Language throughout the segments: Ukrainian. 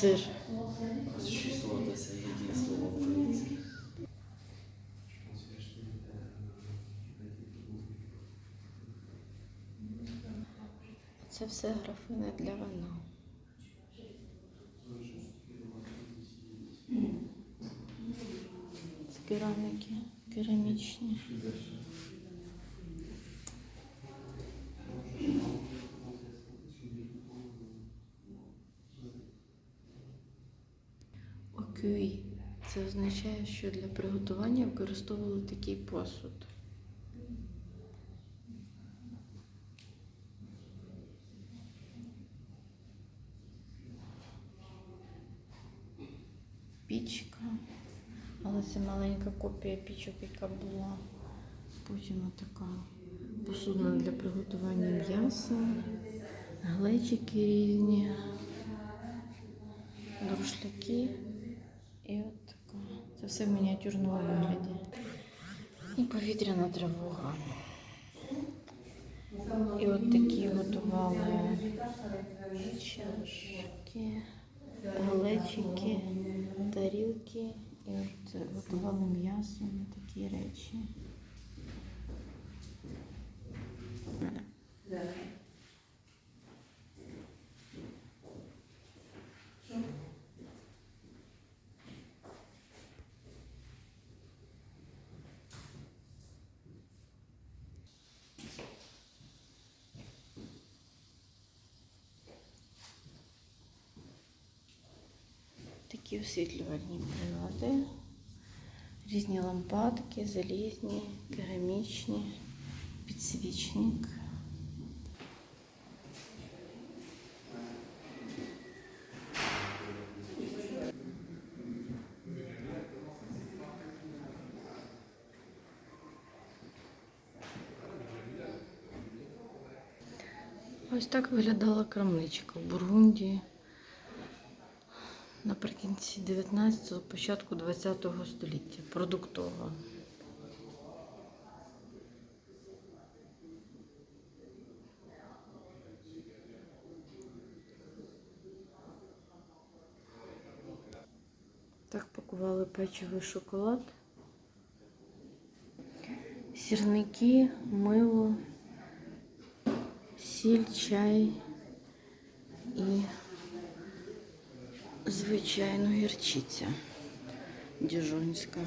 Сир. Це все графини для вина. З кераміки, керамічні. Окюй. Це означає, що для приготування використовували такий посуд. пічка. Але це маленька копія пічок, яка була. Потім така посудина для приготування м'яса, глечики різні, друшляки. І от така. Це все в мініатюрному вигляді. І повітряна тривога. І от такі готували чашки глечики, тарілки і от готували м'ясо на такі речі. Такі освітлювальні прилади, різні лампадки, залізні, керамічні, підсвічник. Ось так виглядала крамничка в Бургундії наприкінці 19-го, початку 20-го століття. Продуктова. Так пакували печиво і шоколад. Сірники, мило, сіль, чай і звичайно гірчиця діжонська.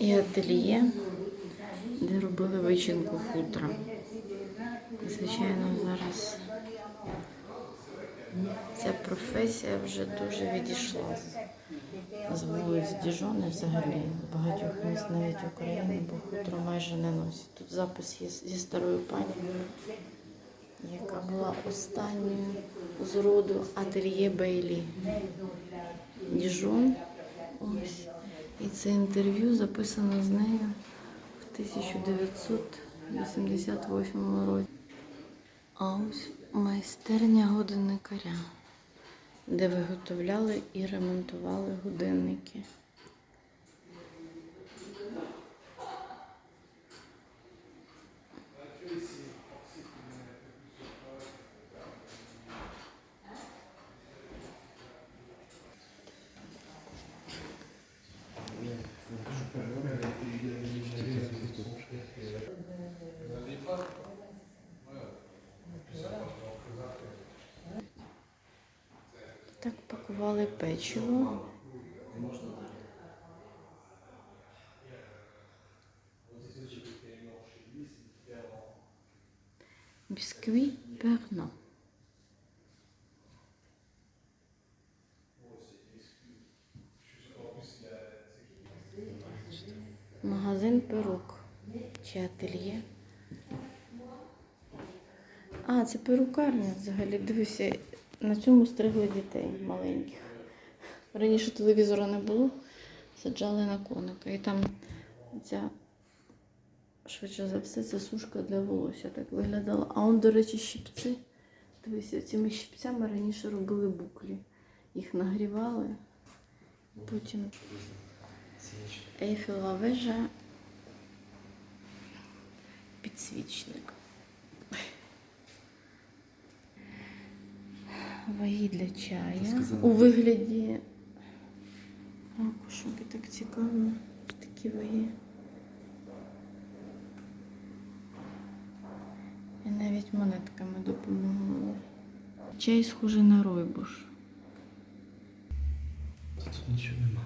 І ательє, де робили вичинку хутра. Звичайно, зараз ця професія вже дуже відійшла з, вулиць Діжони взагалі, багатьох міст навіть України, бо хутро майже не носять. Тут запис є зі старою пані яка була останньою з роду ательє Бейлі Діжон. Ось. І це інтерв'ю записано з нею в 1988 році. А ось майстерня годинникаря, де виготовляли і ремонтували годинники. Так пакували печиво. Біскві перно. Магазин перук чи ательє. А, це перукарня взагалі. Дивися, на цьому стригли дітей маленьких. Раніше телевізора не було, саджали на коника. І там ця, швидше за все, це сушка для волосся так виглядала. А он, до речі, щипці. Дивися, цими щипцями раніше робили буклі. Їх нагрівали. Потім Ейфелева вежа, підсвічник. Ваги для чаю у вигляді ракушок. Так цікаво. Такі ваги. І навіть монетками допомогли. Чай схожий на ройбуш. Тут нічого нема.